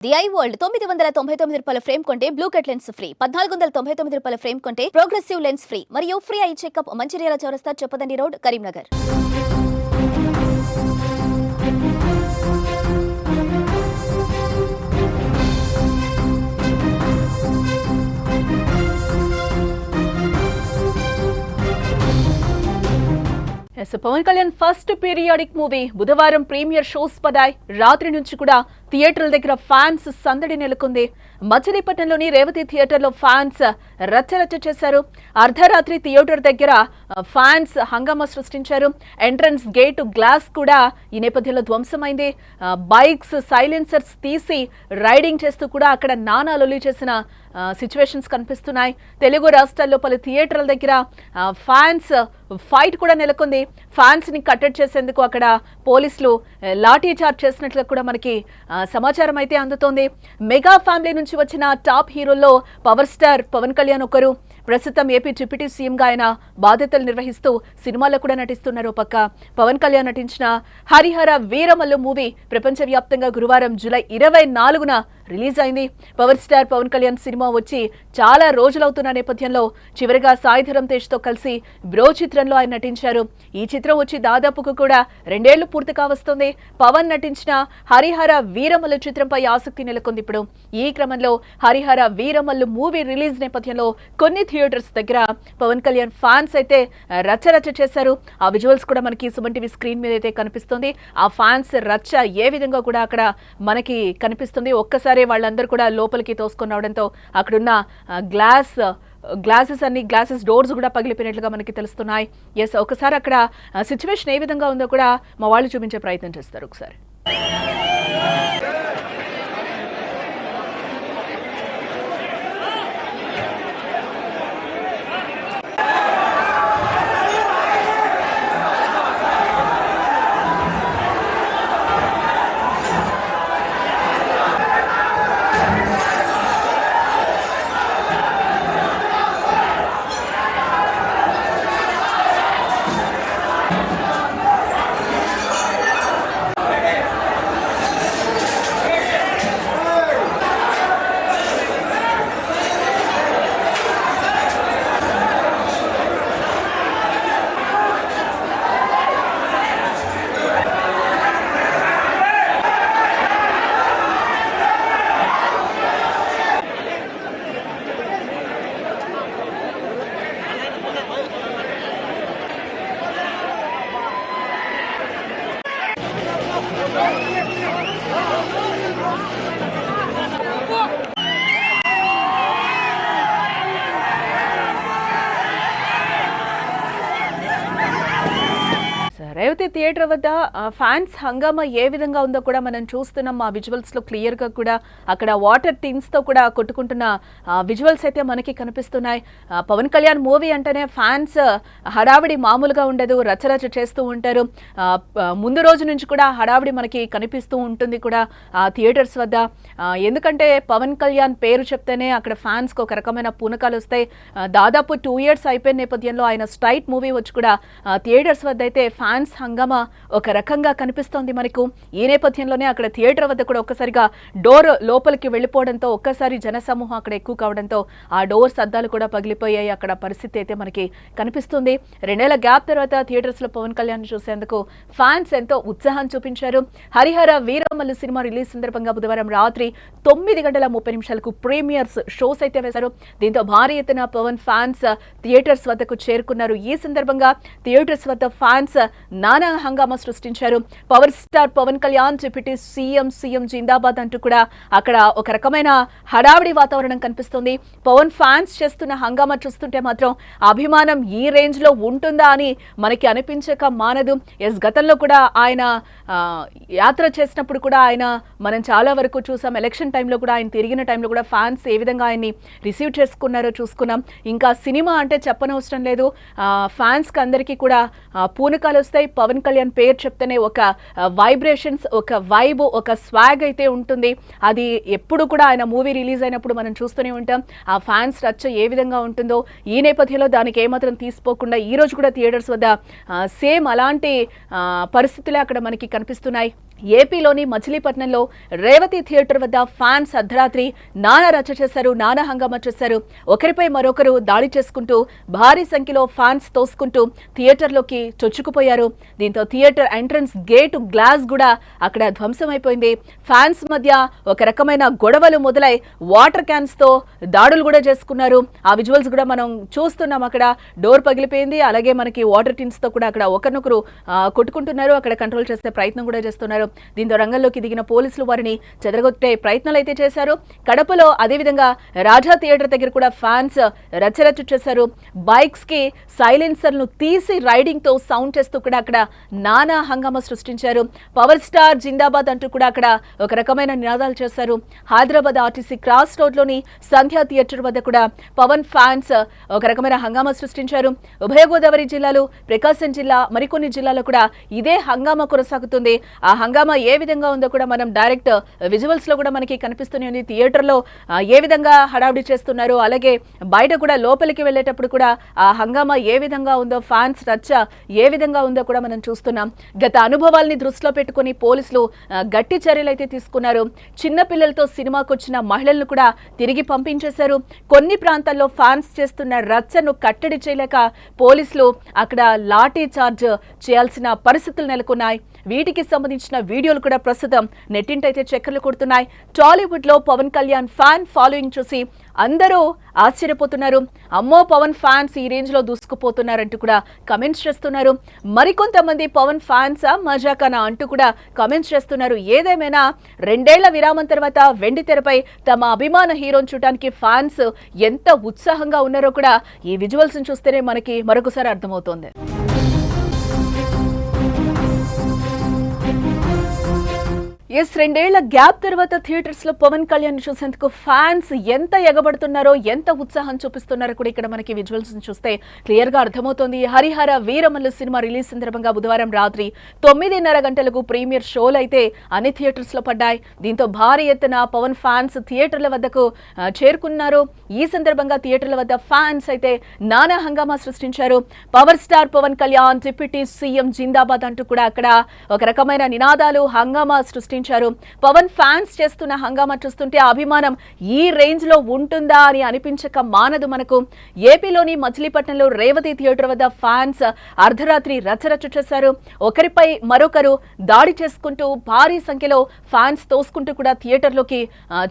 The I world తొమ్మిది వందల తొంభై తొమ్మిది రూపాయల ఫ్రేమ్ కొంటే బ్లూ కట్ లెన్స్ ఫ్రీ పద్నాలుగు వందల తొంభై తొమ్మిది రూపాయల ఫ్రేమ్ కొంటే ప్రోగ్రెసివ్ లెన్స్ ఫ్రీ మరియు ఫ్రీ ఐ చెకప్ మంచిర్యాల చౌరస్తా చెప్పదండి road Karimnagar. Pawan Kalyan first periodic movie బుధవారం ప్రీమియర్ షోస్ పదాయ్ రాత్రి నుంచి కూడా థియేటర్ల దగ్గర ఫ్యాన్స్ సందడి నెలకొంది. మచిలీపట్నంలోని రేవతి థియేటర్లో ఫ్యాన్స్ రచ్చరచ్చ చేశారు. అర్ధరాత్రి థియేటర్ దగ్గర ఫ్యాన్స్ హంగామా సృష్టించారు. ఎంట్రన్స్ గేటు గ్లాస్ కూడా ఈ నేపథ్యంలో ధ్వంసమైంది. బైక్స్ సైలెన్సర్స్ తీసి రైడింగ్ చేస్తూ కూడా అక్కడ నానా చేసిన సిచ్యువేషన్స్ కనిపిస్తున్నాయి. తెలుగు రాష్ట్రాల్లో పలు థియేటర్ల దగ్గర ఫ్యాన్స్ ఫైట్ కూడా నెలకొంది. ఫ్యాన్స్ని కట్టడి చేసేందుకు అక్కడ పోలీసులు లాఠీ చార్జ్ చేసినట్లు కూడా మనకి సమాచారం అయితే అందుతోంది. మెగా ఫ్యామిలీ నుంచి వచ్చిన టాప్ హీరోల్లో పవర్ స్టార్ పవన్ కళ్యాణ్ ఒకరు ప్రస్తుతం ఏపీ డిప్యూటీ సీఎంగా ఆయన బాధ్యతలు నిర్వహిస్తూ సినిమాల్లో కూడా నటిస్తున్నారు పక్క. పవన్ కళ్యాణ్ నటించిన హరిహర వీరమల్లు మూవీ ప్రపంచవ్యాప్తంగా గురువారం జూలై ఇరవై నాలుగున రిలీజ్ అయింది power star Pawan Kalyan cinema వచ్చి చాలా రోజులవుతున్న నేపథ్యంలో చివరిగా సాయిధరం తేజ్తో కలిసి బ్రో చిత్రంలో ఆయన నటించారు. ఈ చిత్రం వచ్చి దాదాపుకు కూడా రెండేళ్ళు పూర్తి కావస్తుంది. పవన్ నటించిన హరిహర వీరమల్లు చిత్రంపై ఆసక్తి నెలకొంది ఇప్పుడు. ఈ క్రమంలో హరిహర వీరమల్లు మూవీ రిలీజ్ నేపథ్యంలో కొన్ని థియేటర్స్ దగ్గర పవన్ కళ్యాణ్ ఫ్యాన్స్ అయితే రచ్చరచ్చ చేశారు. ఆ విజువల్స్ కూడా మనకి సుమన్ టీవీ స్క్రీన్ మీద అయితే కనిపిస్తుంది. ఆ ఫ్యాన్స్ రచ్చ ఏ విధంగా కూడా అక్కడ మనకి కనిపిస్తుంది. ఒక్కసారి వాళ్ళందరూ కూడా లోపలికి తోసుకొని రావడంతో అక్కడున్న గ్లాస్ గ్లాసెస్ అన్ని గ్లాసెస్ డోర్స్ కూడా పగిలిపోయినట్లుగా మనకి తెలుస్తున్నాయి. ఎస్ ఒకసారి అక్కడ సిచ్యువేషన్ ఏ విధంగా ఉందో కూడా మా వాళ్ళు చూపించే ప్రయత్నం చేస్తారు ఒకసారి రేవతి థియేటర్ వద్ద ఫ్యాన్స్ హంగామా ఏ విధంగా ఉందో కూడా మనం చూస్తున్నాం. ఆ విజువల్స్లో క్లియర్గా కూడా అక్కడ వాటర్ టీన్స్తో కూడా కొట్టుకుంటున్న విజువల్స్ అయితే మనకి కనిపిస్తున్నాయి. పవన్ కళ్యాణ్ మూవీ అంటేనే ఫ్యాన్స్ హడావిడి మామూలుగా ఉండదు రచరచ చేస్తూ ఉంటారు. ముందు రోజు నుంచి కూడా హడావిడి మనకి కనిపిస్తూ ఉంటుంది కూడా థియేటర్స్ వద్ద. ఎందుకంటే పవన్ కళ్యాణ్ పేరు చెప్తేనే అక్కడ ఫ్యాన్స్ ఒక రకమైన పూనకాలు వస్తాయి. దాదాపు టూ ఇయర్స్ అయిపోయిన నేపథ్యంలో ఆయన స్ట్రైట్ మూవీ వచ్చి కూడా థియేటర్స్ వద్ద అయితే ఫ్యాన్స్ హంగామా ఒక రకంగా కనిపిస్తోంది మనకు. ఈ నేపథ్యంలోనే అక్కడ థియేటర్ వద్ద కూడా ఒక్కసారిగా డోర్ లోపలికి వెళ్ళిపోవడంతో ఒక్కసారి జనసమూహం అక్కడ ఎక్కువ కావడంతో ఆ డోర్స్ అద్దాలు కూడా పగిలిపోయాయి. అక్కడ పరిస్థితి అయితే మనకి కనిపిస్తుంది. రెండేళ్ళ గ్యాప్ తర్వాత థియేటర్స్లో పవన్ కళ్యాణ్ చూసేందుకు ఫ్యాన్స్ ఎంతో ఉత్సాహం చూపించారు. హరిహర వీరమల్లు సినిమా రిలీజ్ సందర్భంగా బుధవారం రాత్రి తొమ్మిది గంటల ముప్పై నిమిషాలకు ప్రీమియర్స్ షోస్ అయితే వేశారు. దీంతో భారీ ఎత్తున పవన్ ఫ్యాన్స్ థియేటర్స్ వద్దకు చేరుకున్నారు. ఈ సందర్భంగా థియేటర్స్ వద్ద ఫ్యాన్స్ నానా హంగామా సృష్టించారు. Power star Pawan Kalyan deputy CM CM జిందాబాద్ అంటూ కూడా అక్కడ ఒక రకమైన హడావిడి వాతావరణం కనిపిస్తుంది. పవన్ ఫ్యాన్స్ చేస్తున్న హంగామా చూస్తుంటే మాత్రం అభిమానం ఈ రేంజ్లో ఉంటుందా అని మనకి అనిపించక మానదు. ఎస్ గతంలో కూడా ఆయన యాత్ర చేసినప్పుడు కూడా ఆయన మనం చాలా వరకు చూసాం. ఎలక్షన్ టైంలో కూడా ఆయన తిరిగిన టైంలో కూడా ఫ్యాన్స్ ఏ విధంగా ఆయన్ని రిసీవ్ చేసుకున్నారో చూసుకున్నాం. ఇంకా సినిమా అంటే చెప్పనవసరం లేదు. ఫ్యాన్స్కి అందరికీ కూడా పూనకాలు వస్తాయి. పవన్ కళ్యాణ్ పేరు చెప్తేనే ఒక వైబ్రేషన్స్ ఒక వైబ్ ఒక స్వాగ్ అయితే ఉంటుంది. అది ఎప్పుడు కూడా ఆయన మూవీ రిలీజ్ అయినప్పుడు మనం చూస్తూనే ఉంటాం. ఆ ఫ్యాన్స్ రచ్చ ఏ విధంగా ఉంటుందో ఈ నేపథ్యంలో దానికి ఏమాత్రం తీసిపోకుండా ఈ రోజు కూడా థియేటర్స్ వద్ద సేమ్ అలాంటి పరిస్థితులే అక్కడ మనకి కనిపిస్తున్నాయి. ఏపీలోని మచిలీపట్నంలో రేవతి థియేటర్ వద్ద ఫ్యాన్స్ అర్ధరాత్రి నానా రచ్చ చేశారు నానా హంగామా చేశారు. ఒకరిపై మరొకరు దాడి చేసుకుంటూ భారీ సంఖ్యలో ఫ్యాన్స్ తోసుకుంటూ థియేటర్లోకి చొచ్చుకుపోయారు. దీంతో థియేటర్ ఎంట్రన్స్ గేట్ గ్లాస్ కూడా అక్కడ ధ్వంసమైపోయింది. ఫ్యాన్స్ మధ్య ఒక రకమైన గొడవలు మొదలై వాటర్ క్యాన్స్తో దాడులు కూడా చేసుకున్నారు. ఆ విజువల్స్ కూడా మనం చూస్తున్నాం అక్కడ. డోర్ పగిలిపోయింది. అలాగే మనకి వాటర్ టిన్స్తో కూడా అక్కడ ఒకరినొకరు కొట్టుకుంటున్నారు. అక్కడ కంట్రోల్ చేసే ప్రయత్నం కూడా చేస్తున్నారు. దీంతో రంగంలోకి దిగిన పోలీసులు వారిని చెదరగొట్టే ప్రయత్నాలు అయితే చేశారు. కడపలో అదేవిధంగా రాజా థియేటర్ దగ్గర కూడా ఫ్యాన్స్ రచ్చరచ్చు చేశారు. బైక్స్కి సైలెన్సర్ను తీసి రైడింగ్తో సౌండ్ చేస్తూ కూడా అక్కడ నానా హంగామా సృష్టించారు. పవర్ స్టార్ జిందాబాద్ అంటూ కూడా అక్కడ ఒక రకమైన నినాదాలు చేశారు. హైదరాబాద్ ఆర్టీసీ క్రాస్ రోడ్లోని సంధ్యా థియేటర్ వద్ద కూడా పవన్ ఫ్యాన్స్ ఒక రకమైన హంగామా సృష్టించారు. ఉభయ గోదావరి జిల్లాలు ప్రకాశం జిల్లా మరికొన్ని జిల్లాలో కూడా ఇదే హంగామా కొనసాగుతుంది. ఆ హంగామా ఏ విధంగా ఉందో కూడా మనం డైరెక్ట్ విజువల్స్లో కూడా మనకి కనిపిస్తూనే ఉంది. థియేటర్లో ఏ విధంగా హడావిడి చేస్తున్నారు? అలాగే బయట కూడా లోపలికి వెళ్ళేటప్పుడు కూడా ఆ హంగామా ఏ విధంగా ఉందో ఫ్యాన్స్ రచ్చ ఏ విధంగా ఉందో కూడా మనం చూస్తున్నాం. గత అనుభవాల్ని దృష్టిలో పెట్టుకుని పోలీసులు గట్టి చర్యలు అయితే తీసుకున్నారు. చిన్నపిల్లలతో సినిమాకు వచ్చిన మహిళలను కూడా తిరిగి పంపించేశారు. కొన్ని ప్రాంతాల్లో ఫ్యాన్స్ చేస్తున్న రచ్చను కట్టడి చేయలేక పోలీసులు అక్కడ లాఠీ చార్జ్ చేయాల్సిన పరిస్థితులు నెలకొన్నాయి. వీటికి సంబంధించిన వీడియోలు కూడా ప్రస్తుతం నెట్టింటైతే చక్కర్లు కొడుతున్నాయి. టాలీవుడ్లో పవన్ కళ్యాణ్ ఫ్యాన్ ఫాలోయింగ్ చూసి అందరూ ఆశ్చర్యపోతున్నారు. అమ్మో పవన్ ఫ్యాన్స్ ఈ రేంజ్లో దూసుకుపోతున్నారంటూ కూడా కమెంట్స్ చేస్తున్నారు. మరికొంతమంది పవన్ ఫ్యాన్స్ మజాకానా అంటూ కూడా కమెంట్స్ చేస్తున్నారు. ఏదేమైనా రెండేళ్ళ విరామం తర్వాత వెండి తెరపై తమ అభిమాన హీరోని చూడటానికి ఫ్యాన్స్ ఎంత ఉత్సాహంగా ఉన్నారో కూడా ఈ విజువల్స్ చూస్తేనే మనకి మరొకసారి అర్థమవుతోంది. ఎస్ రెండేళ్ళ గ్యాప్ తర్వాత థియేటర్స్లో పవన్ కళ్యాణ్ చూసేందుకు ఫ్యాన్స్ ఎంత ఎగబడుతున్నారో ఎంత ఉత్సాహం చూపిస్తున్నారో కూడా ఇక్కడ మనకి విజువల్స్ చూస్తే క్లియర్గా అర్థమవుతోంది. హరిహర వీరమల్లు సినిమా రిలీజ్ సందర్భంగా బుధవారం రాత్రి తొమ్మిదిన్నర గంటలకు ప్రీమియర్ షోలు అయితే అన్ని థియేటర్స్లో పడ్డాయి. దీంతో భారీ ఎత్తున పవన్ ఫ్యాన్స్ థియేటర్ల వద్దకు చేరుకున్నారు. ఈ సందర్భంగా థియేటర్ల వద్ద ఫ్యాన్స్ అయితే నానా హంగామా సృష్టించారు. Power star Pawan Kalyan deputy CM జిందాబాద్ అంటూ కూడా అక్కడ ఒక రకమైన నినాదాలు హంగామా సృష్టించారు పవన్ ఫ్యాన్స్ చేస్తున్న హంగామా చూస్తుంటే అభిమానం ఈ రేంజ్లో ఉంటుందా అని అనిపించక మానదు మనకు. ఏపీలోని మచిలీపట్నంలో రేవతి థియేటర్ వద్ద ఫ్యాన్స్ అర్ధరాత్రి రచరచ చేశారు. ఒకరిపై మరొకరు దాడి చేసుకుంటూ భారీ సంఖ్యలో ఫ్యాన్స్ తోసుకుంటూ కూడా థియేటర్లోకి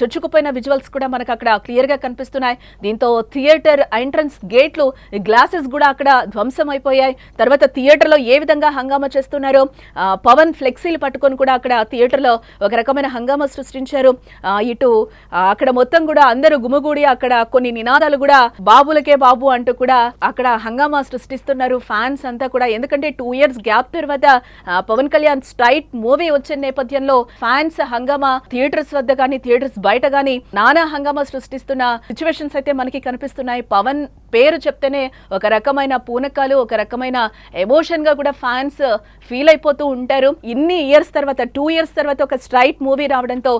చొచ్చుకుపోయిన విజువల్స్ కూడా మనకు అక్కడ క్లియర్గా కనిపిస్తున్నాయి. దీంతో థియేటర్ ఎంట్రన్స్ గేట్లు గ్లాసెస్ కూడా అక్కడ ధ్వంసం అయిపోయాయి తర్వాత థియేటర్లో ఏ విధంగా హంగామా చేస్తున్నారో పవన్ ఫ్లెక్సీలు పట్టుకొని కూడా అక్కడ థియేటర్లో ఒక రకమైన హంగామా సృష్టించారు. ఇటు అక్కడ మొత్తం కూడా అందరూ గుమిగూడి అక్కడ కొన్ని నినాదాలు కూడా బాబులకే బాబు అంటూ కూడా అక్కడ హంగామా సృష్టిస్తున్నారు ఫ్యాన్స్ అంతా కూడా. ఎందుకంటే టూ ఇయర్స్ గ్యాప్ తర్వాత పవన్ కళ్యాణ్ స్ట్రైట్ మూవీ వచ్చిన నేపథ్యంలో ఫ్యాన్స్ హంగామా థియేటర్స్ వద్ద కానీ థియేటర్స్ బయట కానీ నానా హంగామా సృష్టిస్తున్న సిచ్యువేషన్స్ అయితే మనకి కనిపిస్తున్నాయి. పవన్ పేరు చెప్తేనే ఒక రకమైన పూనకాలు ఒక రకమైన ఎమోషన్గా కూడా ఫ్యాన్స్ ఫీల్ అయిపోతూ ఉంటారు. ఇన్ని ఇయర్స్ తర్వాత టూ ఇయర్స్ తర్వాత ఒక స్ట్రైట్ మూవీ రావడంతో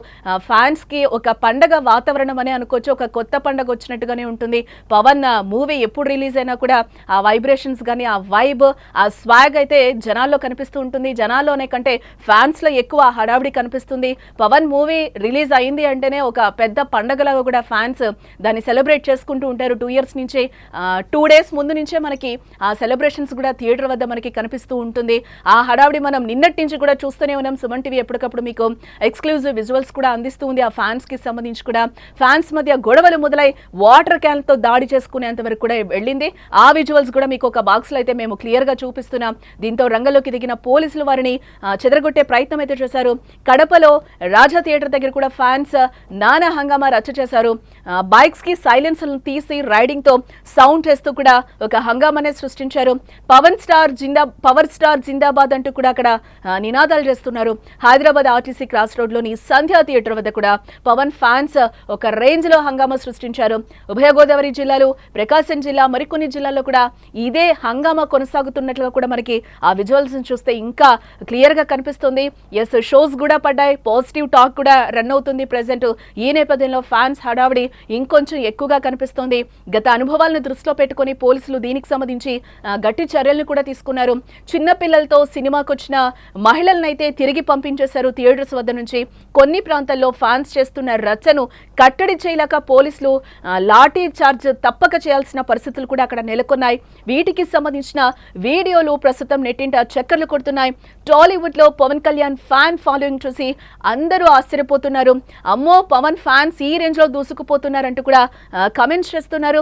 ఫ్యాన్స్కి ఒక పండగ వాతావరణం అనే అనుకోవచ్చు. ఒక కొత్త పండగ వచ్చినట్టుగానే ఉంటుంది. పవన్ మూవీ ఎప్పుడు రిలీజ్ అయినా కూడా ఆ వైబ్రేషన్స్ కానీ ఆ వైబ్ ఆ స్వాగ్ అయితే జనాల్లో కనిపిస్తూ ఉంటుంది. జనాల్లోనే కంటే ఫ్యాన్స్లో ఎక్కువ హడావిడి కనిపిస్తుంది. పవన్ మూవీ రిలీజ్ అయింది అంటేనే ఒక పెద్ద పండగలాగా కూడా ఫ్యాన్స్ దాన్ని సెలబ్రేట్ చేసుకుంటూ ఉంటారు. టూ ఇయర్స్ నుంచి టూ డేస్ ముందు నుంచే మనకి ఆ సెలబ్రేషన్స్ కూడా థియేటర్ వద్ద మనకి కనిపిస్తూ ఉంటుంది. ఆ హడావిడి మనం నిన్నటి నుంచి కూడా చూస్తూనే ఉన్నాం. సుమన్ టీవీ ఎప్పటికప్పుడు మీకు ఎక్స్క్లూజివ్ విజువల్స్ కూడా అందిస్తూ ఉంది. ఆ ఫ్యాన్స్కి సంబంధించి కూడా ఫ్యాన్స్ మధ్య గొడవలు మొదలై వాటర్ క్యాన్తో దాడి చేసుకునేంత వరకు కూడా వెళ్ళింది. ఆ విజువల్స్ కూడా మీకు ఒక బాక్స్లో అయితే మేము క్లియర్గా చూపిస్తున్నాం. దీంతో రంగంలోకి దిగిన పోలీసులు వారిని చెదరగొట్టే ప్రయత్నం అయితే చేశారు. కడపలో రాజా థియేటర్ దగ్గర కూడా ఫ్యాన్స్ నానా హంగామా రచ్చ చేశారు. బైక్స్కి సైలెన్స్లను సైలెన్స్ తీసి రైడింగ్తో సౌండ్ చేస్తూ కూడా ఒక హంగామానే సృష్టించారు. పవన్ స్టార్ జిందా పవర్ స్టార్ జిందాబాద్ అంటూ కూడా అక్కడ నినాదాలు చేస్తున్నారు. హైదరాబాద్ ఆర్టీసీ క్రాస్ రోడ్లోని సంధ్యా థియేటర్ వద్ద కూడా పవన్ ఫ్యాన్స్ ఒక రేంజ్లో హంగామా సృష్టించారు. ఉభయ గోదావరి జిల్లాలు ప్రకాశం జిల్లా మరికొన్ని జిల్లాల్లో కూడా ఇదే హంగామా కొనసాగుతున్నట్లుగా కూడా మనకి ఆ విజువల్స్ చూస్తే ఇంకా క్లియర్గా కనిపిస్తుంది. ఎస్ షోస్ కూడా పడ్డాయి. పాజిటివ్ టాక్ కూడా రన్ అవుతుంది. ప్రెసెంట్ ఈ నేపథ్యంలో ఫ్యాన్స్ హడావిడి ఇంకొంచెం ఎక్కువగా కనిపిస్తోంది. గత అనుభవాలను దృష్టిలో పెట్టుకొని పోలీసులు దీనికి సంబంధించి గట్టి చర్యలను కూడా తీసుకున్నారు. చిన్న పిల్లలతో సినిమాకు వచ్చిన మహిళలనైతే తిరిగి పంపించేశారు థియేటర్స్ వద్ద నుంచి. కొన్ని ప్రాంతాల్లో ఫ్యాన్స్ చేస్తున్న రచ్చను కట్టడి చేయలేక పోలీసులు లాఠీ చార్జ్ తప్పక చేయాల్సిన పరిస్థితులు కూడా అక్కడ నెలకొన్నాయి. వీటికి సంబంధించిన వీడియోలు ప్రస్తుతం నెట్టింట చక్కర్లు కొడుతున్నాయి. టాలీవుడ్లో పవన్ కళ్యాణ్ ఫ్యాన్ ఫాలోయింగ్ చూసి అందరూ ఆశ్చర్యపోతున్నారు. అమ్మో పవన్ ఫ్యాన్స్ ఈ రేంజ్లో దూసుకుపోతున్నారంటూ కూడా కమెంట్స్ చేస్తున్నారు.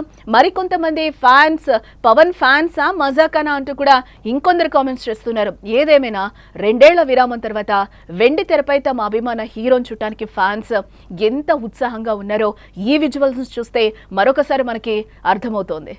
కొంతమంది ఫ్యాన్స్ పవన్ ఫ్యాన్సా మజాకానా అంటూ కూడా ఇంకొందరు కామెంట్స్ చేస్తున్నారు. ఏదేమైనా రెండేళ్ళ విరామం తర్వాత వెండి తెరపై తమ అభిమాన హీరోని చూడటానికి ఫ్యాన్స్ ఎంత ఉత్సాహంగా ఉన్నారో ఈ విజువల్స్ చూస్తే మరొకసారి మనకి అర్థమవుతోంది.